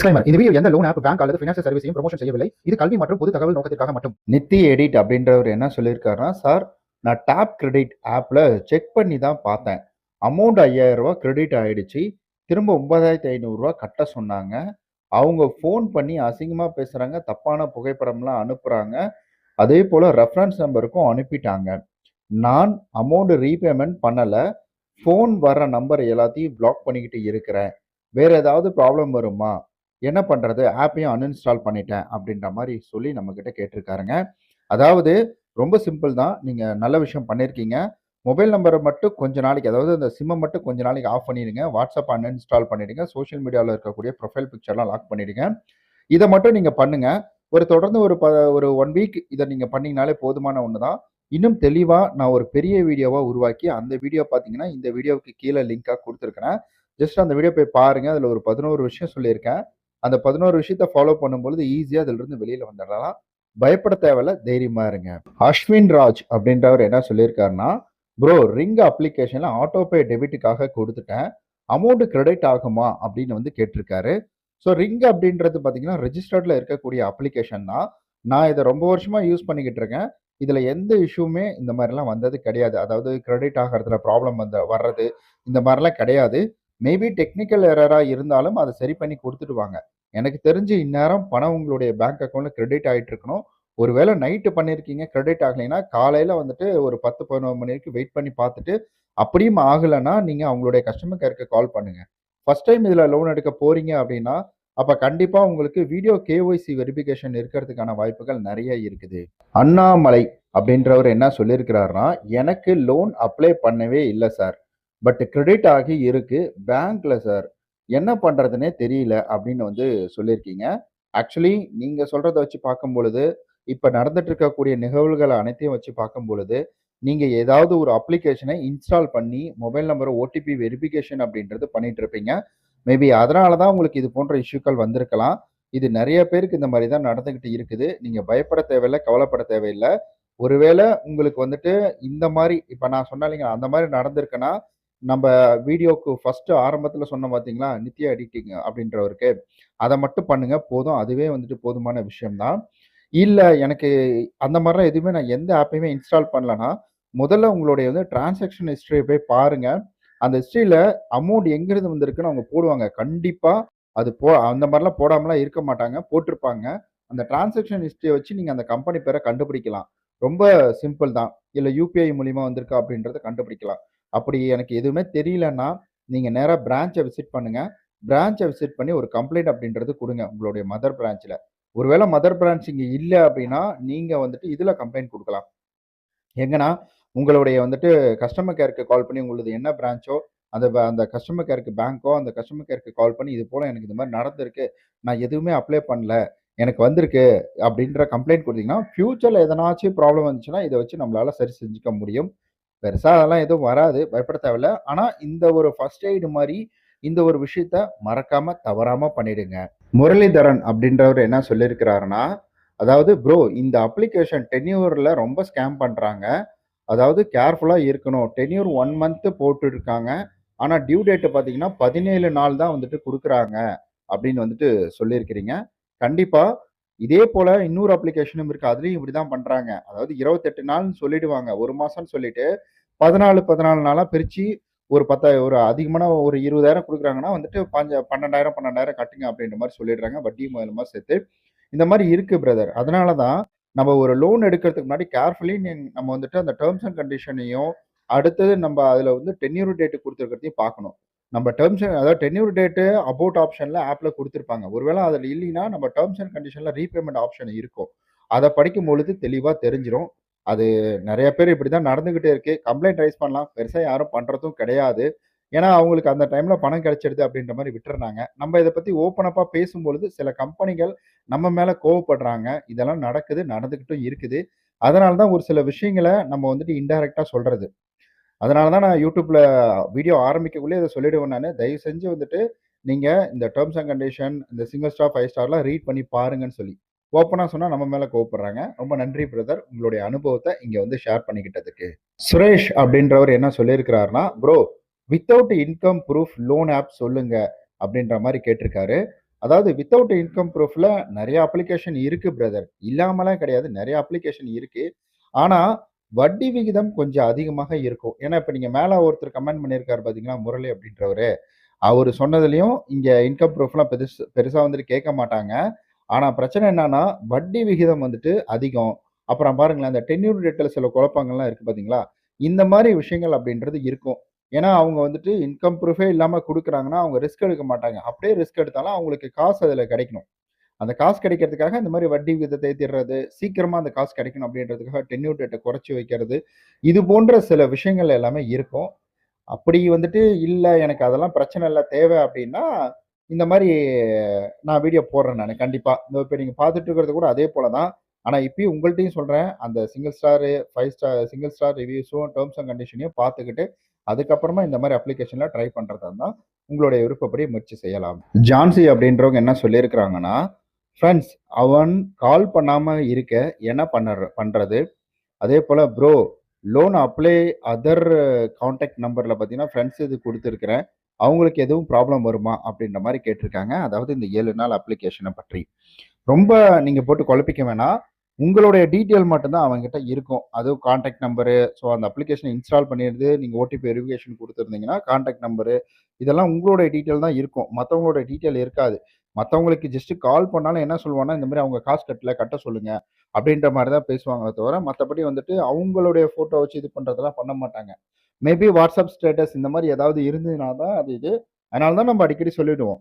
Disclaimer இந்த video எந்த loan app bank அல்லது ஃபினான்ஷியல் சர்வீஸையும் ப்ரொமோஷன் செய்யவில்லை. இது கல்வி மற்றும் பொது தகவல் நோக்கத்திற்காக மட்டும். நித்தி எடிட் அப்படின்றவர் என்ன சொல்லியிருக்காருன்னா சார் நான் டேப் கிரெடிட் ஆப்பில் செக் பண்ணி தான் பார்த்தேன். அமௌண்ட் ஐயாயிரம் ரூபா கிரெடிட் ஆயிடுச்சு. திரும்ப ஒன்பதாயிரத்தி ஐநூறுரூவா கட்ட சொன்னாங்க. அவங்க ஃபோன் பண்ணி அசிங்கமாக பேசுகிறாங்க தப்பான புகைப்படம்லாம் அனுப்புகிறாங்க அதே போல் ரெஃபரன்ஸ் நம்பருக்கும் அனுப்பிட்டாங்க. நான் அமௌண்ட் ரீபேமெண்ட் பண்ணலை. ஃபோன் வர்ற நம்பர் எல்லாத்தையும் பிளாக் பண்ணிக்கிட்டு இருக்கிறேன். வேறு ஏதாவது ப்ராப்ளம் வருமா? என்ன பண்ணுறது ஆப்பையும் அன்இன்ஸ்டால் பண்ணிட்டேன் அப்படின்ற மாதிரி சொல்லி நம்மக்கிட்ட கேட்டிருக்காருங்க. அதாவது ரொம்ப சிம்பிள் தான். நீங்கள் நல்ல விஷயம் பண்ணியிருக்கீங்க மொபைல் நம்பரை மட்டும் கொஞ்ச நாளைக்கு அதாவது அந்த சிம்மை மட்டும் கொஞ்ச நாளைக்கு ஆஃப் பண்ணிடுங்க. வாட்ஸ்அப் அன்இன்ஸ்டால் பண்ணிடுங்க. சோஷியல் மீடியாவில் இருக்கக்கூடிய ப்ரொஃபைல் பிக்சர்லாம் லாக் பண்ணிடுங்க. இதை மட்டும் நீங்கள் பண்ணுங்கள் ஒரு தொடர்ந்து ஒரு ப ஒரு ஒன் வீக் இதை நீங்கள் பண்ணீங்கனாலே போதுமான ஒன்று தான். இன்னும் தெளிவாக நான் ஒரு பெரிய வீடியோவாக உருவாக்கி அந்த வீடியோ பார்த்தீங்கன்னா இந்த வீடியோவுக்கு கீழே லிங்காக கொடுத்துருக்கிறேன். ஜஸ்ட் அந்த வீடியோ போய் பாருங்கள் அதில் ஒரு பதினோரு விஷயம் சொல்லியிருக்கேன். அந்த பதினோரு விஷயத்த ஃபாலோ பண்ணும்பொழுது ஈஸியாக அதிலிருந்து வெளியில் வந்துடலாம். பயப்பட தேவையில்ல தைரியமாக இருங்க. அஸ்வின் ராஜ் அப்படின்றவர் என்ன சொல்லியிருக்காருன்னா ப்ரோ ரிங் அப்ளிகேஷனில் ஆட்டோபே டெபிட்டுக்காக கொடுத்துட்டேன். அமௌண்ட் கிரெடிட் ஆகுமா? அப்படின்னு வந்து கேட்டிருக்காரு. ஸோ ரிங் அப்படின்றது பார்த்தீங்கன்னா ரெஜிஸ்டர்டில் இருக்கக்கூடிய அப்ளிகேஷன் தான். நான் இதை ரொம்ப வருஷமாக யூஸ் பண்ணிக்கிட்டு இருக்கேன். இதில் எந்த இஷ்யூமே இந்த மாதிரிலாம் வந்தது கிடையாது. அதாவது கிரெடிட் ஆகிறதுல ப்ராப்ளம் வந்து வர்றது இந்த மாதிரிலாம் கிடையாது. மேபி டெக்னிக்கல் எரராக இருந்தாலும் அதை சரி பண்ணி கொடுத்துடுவாங்க. எனக்கு தெரிஞ்சு இந்நேரம் பணம் உங்களுடைய பேங்க் அக்கௌண்ட்டில் கிரெடிட் ஆகிட்டு இருக்கணும். ஒருவேளை நைட்டு பண்ணியிருக்கீங்க கிரெடிட் ஆகலைன்னா காலையில் வந்துட்டு ஒரு பத்து பதினொரு மணி வரைக்கும் வெயிட் பண்ணி பார்த்துட்டு அப்படியும் ஆகலைன்னா நீங்கள் அவங்களுடைய கஸ்டமர் கேருக்கு கால் பண்ணுங்கள் ஃபர்ஸ்ட் டைம் இதில் லோன் எடுக்க போகிறீங்க அப்படின்னா அப்போ கண்டிப்பாக உங்களுக்கு வீடியோ கேஒய்சி வெரிஃபிகேஷன் இருக்கிறதுக்கான வாய்ப்புகள் நிறைய இருக்குது. அண்ணாமலை அப்படின்றவர் என்ன சொல்லியிருக்கிறாருன்னா எனக்கு லோன் அப்ளை பண்ணவே இல்லை சார் பட் கிரெடிட் ஆகி இருக்குது பேங்க்கில் சார் என்ன பண்ணுறதுனே தெரியல அப்படின்னு வந்து சொல்லியிருக்கீங்க. ஆக்சுவலி நீங்கள் சொல்கிறத வச்சு பார்க்கும் பொழுது இப்போ நடந்துட்டு இருக்கக்கூடிய நிகழ்வுகளை அனைத்தையும் வச்சு பார்க்கும் பொழுது நீங்கள் ஏதாவது ஒரு அப்ளிகேஷனை இன்ஸ்டால் பண்ணி மொபைல் நம்பர் ஓடிபி வெரிஃபிகேஷன் அப்படின்றது பண்ணிட்டு இருப்பீங்க மேபி அதனால தான் உங்களுக்கு இது போன்ற இஷ்யூக்கள் வந்திருக்கலாம். இது நிறைய பேருக்கு இந்த மாதிரி தான் நடந்துக்கிட்டு இருக்குது. நீங்கள் பயப்பட தேவையில்லை கவலைப்பட தேவையில்லை. ஒருவேளை உங்களுக்கு வந்துட்டு இந்த மாதிரி இப்போ நான் சொன்னேன் அந்த மாதிரி நடந்திருக்குன்னா நம்ம வீடியோக்கு ஃபஸ்ட்டு ஆரம்பத்தில் சொன்ன பார்த்தீங்களா நித்யா எடிட்டிங் அப்படின்றவருக்கு அதை மட்டும் பண்ணுங்க போதும். அதுவே வந்துட்டு போதுமான விஷயம்தான். இல்லை எனக்கு அந்த மாதிரிலாம் எதுவுமே நான் எந்த ஆப்பையுமே இன்ஸ்டால் பண்ணலன்னா முதல்ல உங்களுடைய வந்து டிரான்சாக்ஷன் ஹிஸ்ட்ரியை போய் பாருங்கள் அந்த ஹிஸ்ட்ரியில் அமௌண்ட் எங்கிருந்து வந்திருக்குன்னு அவங்க போடுவாங்க. கண்டிப்பாக அது போ அந்த மாதிரிலாம் போடாமலாம் இருக்க மாட்டாங்க போட்டிருப்பாங்க. அந்த டிரான்சாக்ஷன் ஹிஸ்ட்ரியை வச்சு நீங்கள் அந்த கம்பெனி பேரை கண்டுபிடிக்கலாம். ரொம்ப சிம்பிள் தான். இல்லை யூபிஐ மூலிமா வந்திருக்கா அப்படின்றத கண்டுபிடிக்கலாம். அப்படி எனக்கு எதுவுமே தெரியலன்னா நீங்கள் நேராக பிரான்ச்சை விசிட் பண்ணுங்க. பிரான்ச்சை விசிட் பண்ணி ஒரு கம்ப்ளைண்ட் அப்படின்றது கொடுங்க உங்களுடைய மதர் பிரான்ச்சில் ஒருவேளை மதர் பிரான்ச் இங்கே இல்லை அப்படின்னா நீங்கள் வந்துட்டு இதில் கம்ப்ளைண்ட் கொடுக்கலாம். எங்கன்னா உங்களுடைய வந்துட்டு கஸ்டமர் கேருக்கு கால் பண்ணி உங்களது என்ன பிரான்ச்சோ அந்த அந்த கஸ்டமர் கேருக்கு பேங்க்கோ அந்த கஸ்டமர் கேருக்கு கால் பண்ணி இது போல் எனக்கு இது மாதிரி நடந்திருக்கு நான் எதுவுமே அப்ளை பண்ணல எனக்கு வந்திருக்கு அப்படின்ற கம்ப்ளைண்ட் கொடுத்தீங்கன்னா ஃப்யூச்சரில் எதனாச்சும் ப்ராப்ளம் வந்துச்சுன்னா இதை வச்சு நம்மளால் சரி செஞ்சுக்க முடியும். பெருசா அதெல்லாம் எதுவும் வராது பயப்பட தேவையில்ல. ஆனா இந்த ஒரு ஃபர்ஸ்ட் எய்டு மாதிரி இந்த ஒரு விஷயத்த மறக்காம தவறாம பண்ணிடுங்க. முரளிதரன் அப்படின்றவர் என்ன சொல்லியிருக்கிறாருன்னா அதாவது ப்ரோ இந்த அப்ளிகேஷன் டென்யூர்ல ரொம்ப ஸ்கேம் பண்றாங்க. அதாவது கேர்ஃபுல்லா இருக்கணும். டென்யூர் ஒன் மந்த் போட்டுருக்காங்க. ஆனால் ஆனா டியூ டேட்டு பாத்தீங்கன்னா பதினேழு நாள் தான் வந்துட்டு கொடுக்குறாங்க அப்படின்னு வந்துட்டு சொல்லியிருக்கிறீங்க. கண்டிப்பா இதே போல இன்னொரு அப்ளிகேஷனும் இருக்கு. அதுலயும் இப்படிதான் பண்றாங்க. அதாவது இருபத்தெட்டு நாள்னு சொல்லிடுவாங்க. ஒரு மாசம்னு சொல்லிட்டு பதினாலு பதினாலு நாளா பிரிச்சு ஒரு பத்த ஒரு அதிகமான ஒரு இருபதாயிரம் கொடுக்குறாங்கன்னா வந்துட்டு பஞ்ச பன்னெண்டாயிரம் பன்னெண்டாயிரம் கட்டுங்க அப்படின்ற மாதிரி சொல்லிடுறாங்க. வட்டி முதலமா சேர்த்து. இந்த மாதிரி இருக்கு பிரதர் அதனால தான் நம்ம ஒரு லோன் எடுக்கிறதுக்கு முன்னாடி கேர்ஃபுல்லி நம்ம வந்துட்டு அந்த டேர்ம்ஸ் அண்ட் கண்டிஷனையும் அடுத்தது நம்ம அதில் வந்து டென்யூர் டேட்டு கொடுத்துருக்கிறதையும் பார்க்கணும். நம்ம டேர்ம்ஸ் அதாவது டென்யூர் டேட்டு அபவுட் ஆப்ஷனில் ஆப்பில் கொடுத்துருப்பாங்க. ஒருவேளை அதில் இல்லைன்னா நம்ம டேர்ம்ஸ் அண்ட் கண்டிஷனில் ரீபேமெண்ட் ஆப்ஷன் இருக்கும். அதை படிக்கும் பொழுது தெளிவாக தெரிஞ்சிடும் அது நிறைய பேர் இப்படி தான் நடந்துக்கிட்டே இருக்கு. கம்ப்ளைண்ட் ரைஸ் பண்ணலாம். பெருசாக யாரும் பண்ணுறதும் கிடையாது. ஏன்னா அவங்களுக்கு அந்த டைமில் பணம் கிடைச்சிடுது அப்படின்ற மாதிரி விட்டுறாங்க. நம்ம இதை பற்றி ஓப்பனப்பாக பேசும்பொழுது சில கம்பெனிகள் நம்ம மேலே கோவப்படுறாங்க. இதெல்லாம் நடக்குது நடந்துக்கிட்டும் இருக்குது. அதனால தான் ஒரு சில விஷயங்களை நம்ம வந்துட்டு இன்டைரக்டாக சொல்கிறது அதனால தான் நான் யூடியூப்பில் வீடியோ ஆரம்பிக்கக்குள்ளே இதை சொல்லிடுவேன் நான். தயவு செஞ்சு வந்துட்டு நீங்கள் இந்த டேர்ம்ஸ் அண்ட் கண்டிஷன் இந்த சிங்கிள் ஸ்டார் ஃபைவ் ஸ்டார்லாம் ரீட் பண்ணி பாருங்கன்னு சொல்லி. ஓப்பனாக சொன்னால் நம்ம மேலே கோவப்படுறாங்க. ரொம்ப நன்றி பிரதர் உங்களுடைய அனுபவத்தை இங்கே வந்து ஷேர் பண்ணிக்கிட்டதுக்கு. சுரேஷ் அப்படின்றவர் என்ன சொல்லியிருக்கிறாருன்னா bro without income proof loan app சொல்லுங்க அப்படின்ற மாதிரி கேட்டிருக்காரு. அதாவது வித்தவுட் இன்கம் ப்ரூஃபில் நிறைய அப்ளிகேஷன் இருக்குது பிரதர். இல்லாமலாம் கிடையாது. நிறைய அப்ளிகேஷன் இருக்குது ஆனால் வட்டி விகிதம் கொஞ்சம் அதிகமாக இருக்கும். ஏன்னா, இப்போ நீங்கள் மேலே ஒருத்தர் கமெண்ட் பண்ணியிருக்காரு பார்த்தீங்களா, முரளி அப்படின்றவரு. அவர் சொன்னதுலேயும் இங்கே இன்கம் ப்ரூஃப்லாம் பெருசு பெருசாக வந்துட்டு கேட்க மாட்டாங்க. ஆனால் பிரச்சனை என்னன்னா, வட்டி விகிதம் வந்துட்டு அதிகம். அப்புறம் பாருங்களேன், அந்த டென்யூர் டேட்டில் சில குழப்பங்கள்லாம் இருக்குது பார்த்தீங்களா? இந்த மாதிரி விஷயங்கள் அப்படின்றது இருக்கும். ஏன்னா, அவங்க வந்துட்டு இன்கம் ப்ரூஃபே இல்லாமல் கொடுக்குறாங்கன்னா அவங்க ரிஸ்க் எடுக்க மாட்டாங்க. அப்படியே ரிஸ்க் எடுத்தாலும் அவங்களுக்கு காசு அதில் கிடைக்கணும். அந்த காசு கிடைக்கிறதுக்காக இந்த மாதிரி வட்டி விகிதத்தை தேடுறது சீக்கிரமா அந்த காசு கிடைக்கணும் அப்படின்றதுக்காக டென்யூர் டேட்டை குறைச்சி வைக்கிறது. இது போன்ற சில விஷயங்கள் எல்லாமே இருக்கும். அப்படி வந்துட்டு இல்லை எனக்கு அதெல்லாம் பிரச்சனை இல்லை தேவை அப்படின்னா, இந்த மாதிரி நான் வீடியோ போடுறேன் நான் கண்டிப்பாக இந்த இப்போ நீங்கள் பார்த்துட்டு இருக்கிறது கூட அதே போல தான். ஆனால் இப்பயும் உங்கள்ட்டயும் சொல்கிறேன் அந்த single star, five star single star ரிவ்யூஸும், terms and கண்டிஷனையும் பார்த்துக்கிட்டு, அதுக்கப்புறமா இந்த மாதிரி அப்ளிகேஷன்லாம் ட்ரை பண்ணுறதா இருந்தால் உங்களுடைய விருப்பப்படி முயற்சி செய்யலாம். ஜான்சி அப்படின்றவங்க என்ன சொல்லியிருக்கிறாங்கன்னா, ஃப்ரெண்ட்ஸ் அவன் கால் பண்ணாமல் இருக்க என்ன பண்ணுறது அதே போல் bro loan apply other contact நம்பரில் பார்த்தீங்கன்னா, ஃப்ரெண்ட்ஸ் இது கொடுத்துருக்குறேன் அவங்களுக்கு எதுவும் ப்ராப்ளம் வருமா?" அப்படின்ற மாதிரி கேட்டிருக்காங்க. அதாவது இந்த ஏழு நாள் அப்ளிகேஷனை பற்றி. ரொம்ப நீங்கள் போட்டு குழப்பிக்க வேணாம். உங்களுடைய டீட்டெயில் மட்டும்தான் அவங்ககிட்ட இருக்கும். அதுவும் கான்டாக்ட் நம்பரு, ஸோ அந்த அப்ளிகேஷனை இன்ஸ்டால் பண்ணியிருந்து நீங்கள் ஓடிபி வெரிஃபிகேஷன் கொடுத்துருந்தீங்கன்னா கான்டாக்ட் நம்பரு இதெல்லாம் உங்களுடைய டீட்டெயில் தான் இருக்கும். மற்றவங்களோட டீட்டெயில் இருக்காது. மற்றவங்களுக்கு ஜஸ்ட் கால் பண்ணாலும் என்ன சொல்லுவாங்கன்னா இந்த மாதிரி அவங்க காசு கட்டல, கட்ட சொல்லுங்க. அப்படின்ற மாதிரி தான் பேசுவாங்களே தவிர, மற்றபடி வந்துட்டு அவங்களுடைய ஃபோட்டோ வச்சு இது பண்ணுறதெல்லாம் பண்ண மாட்டாங்க. மேபி வாட்ஸ்அப் ஸ்டேட்டஸ் இந்த மாதிரி ஏதாவது இருந்ததுனா தான் அது இது. அதனால தான் நம்ம அடிக்கடி சொல்லிடுவோம்.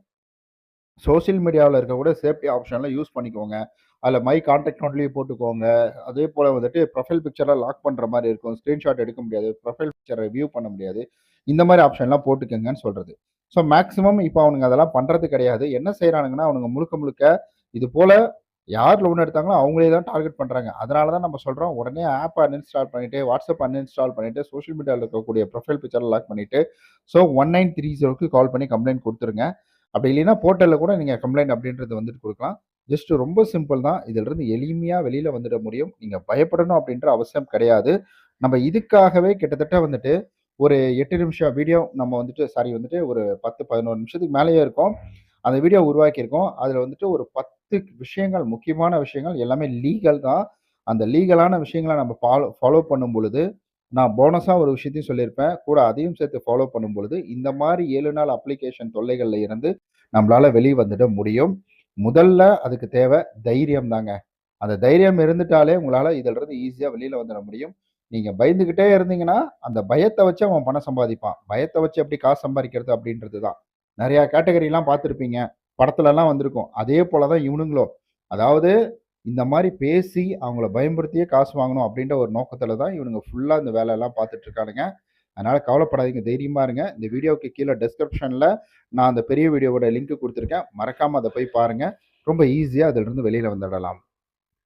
சோசியல் மீடியாவில் இருக்கக்கூடிய சேஃப்டி ஆப்ஷன்லாம் யூஸ் பண்ணிக்கோங்க. அதில் மை கான்டாக்ட் நோட்லேயும் போட்டுக்கோங்க. அதே போல் வந்துட்டு ப்ரொஃபைல் பிக்சர லாக் பண்ணுற மாதிரி இருக்கும். ஸ்க்ரீன்ஷாட் எடுக்க முடியாது. ப்ரொஃபைல் பிக்சரை வியூ பண்ண முடியாது. இந்த மாதிரி ஆப்ஷன்லாம் போட்டுக்கோங்கன்னு சொல்கிறது ஸோ மேக்ஸிமம் இப்போ அவனுங்க அதெல்லாம் பண்ணுறது கிடையாது. என்ன செய்கிறானுங்கன்னா அவனுங்க முழுக்க முழுக்க இது போல் யார் லோன் எடுத்தாங்களோ அவங்களே தான் டார்கெட் பண்ணுறாங்க அதனால தான் நம்ம சொல்கிறோம் உடனே ஆப் அன்இன்ஸ்டால் பண்ணிவிட்டு வாட்ஸ்அப் அன்இன்ஸ்டால் பண்ணிவிட்டு சோஷியல் மீடியாவில் இருக்கக்கூடிய ப்ரொஃபைல் பிக்சர லாக் பண்ணிவிட்டு ஸோ 1930க்கு கால் பண்ணி கம்ப்ளைண்ட் கொடுத்துருங்க அப்படி இல்லைன்னா போர்ட்டலில் கூட நீங்கள் கம்ப்ளைண்ட் அப்படின்றது வந்துட்டு கொடுக்கலாம் ஜஸ்ட் ரொம்ப சிம்பிள் தான். இதிலிருந்து எளிமையாக வெளியில் வந்துட முடியும். நீங்கள் பயப்படணும் அப்படின்ற அவசியம் கிடையாது. நம்ம இதுக்காகவே கிட்டத்தட்ட வந்துட்டு ஒரு எட்டு நிமிஷம் வீடியோ நம்ம வந்துட்டு சாரி வந்துட்டு ஒரு 10, 11 நிமிஷத்துக்கு மேலேயே இருக்கும். அந்த வீடியோ உருவாக்கியிருக்கோம். அதில் வந்துட்டு ஒரு 10 விஷயங்கள், முக்கியமான விஷயங்கள் எல்லாமே லீகல் தான். அந்த லீகலான விஷயங்களை நம்ம ஃபாலோ ஃபாலோ பண்ணும் பொழுது, நான் போனஸாக ஒரு விஷயத்தையும் சொல்லியிருப்பேன். கூட அதையும் சேர்த்து ஃபாலோ பண்ணும் பொழுது, இந்த மாதிரி ஏழு நாள் அப்ளிகேஷன் தொல்லைகளில் இருந்து நம்மளால் வெளியே வந்துட முடியும். முதல்ல அதுக்கு தேவை தைரியம் தாங்க. அந்த தைரியம் இருந்துட்டாலே உங்களால் இதிலிருந்து ஈஸியாக வெளியில் வந்துட முடியும். நீங்க பயந்துகிட்டே இருந்தீங்கன்னா, அந்த பயத்தை வச்சு அவன் பணம் சம்பாதிப்பான். பயத்தை வச்சு எப்படி காசு சம்பாதிக்கிறது அப்படின்றது தான். நிறையா கேட்டகரிலாம் பார்த்துருப்பீங்க படத்துலலாம் வந்திருக்கும். அதே போல தான் இவனுங்களும். அதாவது இந்த மாதிரி பேசி அவங்கள பயமுறுத்தியே காசு வாங்கணும் அப்படின்ற ஒரு நோக்கத்துல தான் இவனுங்க ஃபுல்லாக இந்த வேலையெல்லாம் பார்த்துட்டு இருக்கானுங்க. அதனால் கவலைப்படாதீங்க. தைரியமா இருங்க. இந்த வீடியோவுக்கு கீழே டிஸ்கிரிப்ஷனில் நான் அந்த பெரிய வீடியோவோட லிங்க் கொடுத்துருக்கேன் மறக்காமல் அதை போய் பாருங்கள் ரொம்ப ஈஸியாக அதிலிருந்து வெளியில் வந்துடலாம்.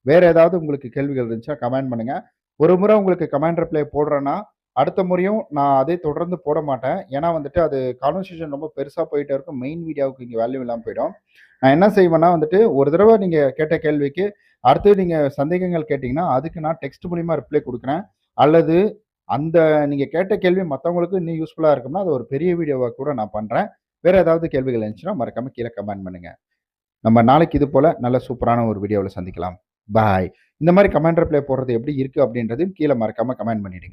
வேறு ஏதாவது உங்களுக்கு கேள்விகள் இருந்துச்சுன்னா கமெண்ட் பண்ணுங்கள் ஒரு முறை உங்களுக்கு கமாண்டர் ரிப்ளை போடுறேன்னா, அடுத்த முறையும் நான் அதே தொடர்ந்து போட மாட்டேன். ஏன்னா வந்துட்டு அது கான்வர்சேஷன் ரொம்ப பெருசாக போயிட்டே இருக்கும். மெயின் வீடியோவுக்கு இங்கே வேல்யூ இல்லாமல் போயிடும். நான் என்ன செய்வேன்னா வந்துட்டு, ஒரு தடவை நீங்கள் கேட்ட கேள்விக்கு, அடுத்து நீங்கள் சந்தேகங்கள் கேட்டிங்கன்னா அதுக்கு நான் டெக்ஸ்ட் மூலிமா ரிப்ளை கொடுக்குறேன் அல்லது அந்த நீங்கள் கேட்ட கேள்வி மற்றவங்களுக்கு இன்னும் யூஸ்ஃபுல்லாக இருக்கும்னா, அது ஒரு பெரிய வீடியோவாக கூட நான் பண்ணுறேன் வேறு ஏதாவது கேள்விகள் இருந்துச்சுன்னா, மறக்காமல் கீழே கமெண்ட் பண்ணுங்கள் நம்ம நாளைக்கு இது போல் நல்ல சூப்பரான ஒரு வீடியோவில் சந்திக்கலாம். பாய். இந்த மாதிரி கமாண்டர் பிளே போடுறது எப்படி இருக்கு அப்படின்றதையும் கீழ மறக்காம கமெண்ட் பண்ணிடுங்க.